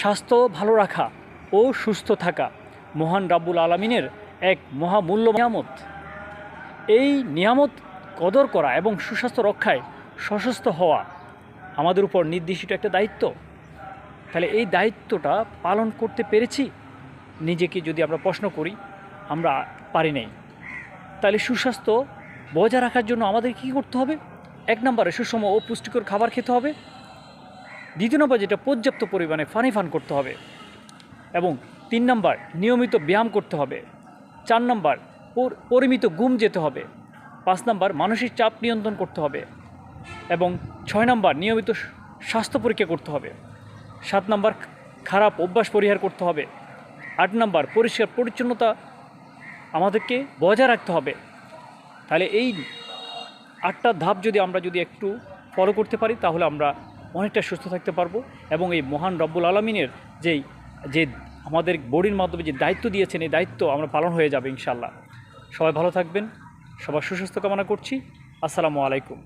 স্বাস্থ্য ভালো রাখা ও সুস্থ থাকা মহান রাব্বুল আলমিনের এক মহামূল্য নিয়ামত। এই নিয়ামত কদর করা এবং সুস্বাস্থ্য রক্ষায় সশস্ত্র হওয়া আমাদের উপর নির্দিষ্ট একটা দায়িত্ব। তাহলে এই দায়িত্বটা পালন করতে পেরেছি? নিজেকে যদি আমরা প্রশ্ন করি, আমরা পারি নাই। তাহলে সুস্বাস্থ্য বজায় রাখার জন্য আমাদের কী করতে হবে? এক নম্বরে সুষম ও পুষ্টিকর খাবার খেতে হবে। দ্বিতীয় নম্বর যেটা পর্যাপ্ত পরিমাণে পানি ফান করতে হবে এবং তিন নম্বর নিয়মিত ব্যায়াম করতে হবে। চার নম্বর পরিমিত ঘুম যেতে হবে। পাঁচ নম্বর মানসিক চাপ নিয়ন্ত্রণ করতে হবে এবং ছয় নম্বর নিয়মিত স্বাস্থ্য পরীক্ষা করতে হবে। সাত নম্বর খারাপ অভ্যাস পরিহার করতে হবে। আট নম্বর পরিষ্কার পরিচ্ছন্নতা আমাদেরকে বজায় রাখতে হবে। তাহলে এই আটটা ধাপ যদি আমরা যদি একটু ফলো করতে পারি, তাহলে আমরা অনেকটা সুস্থ থাকতে পারব এবং এই মহান রব্বুল আলমিনের যেই, যে আমাদের বডির মাধ্যমে যে দায়িত্ব দিয়েছেন, এই দায়িত্ব আমরা পালন হয়ে যাবে ইনশাল্লাহ সবাই ভালো থাকবেন, সবার সুস্বাস্থ্য কামনা করছি। আসসালামু আলাইকুম।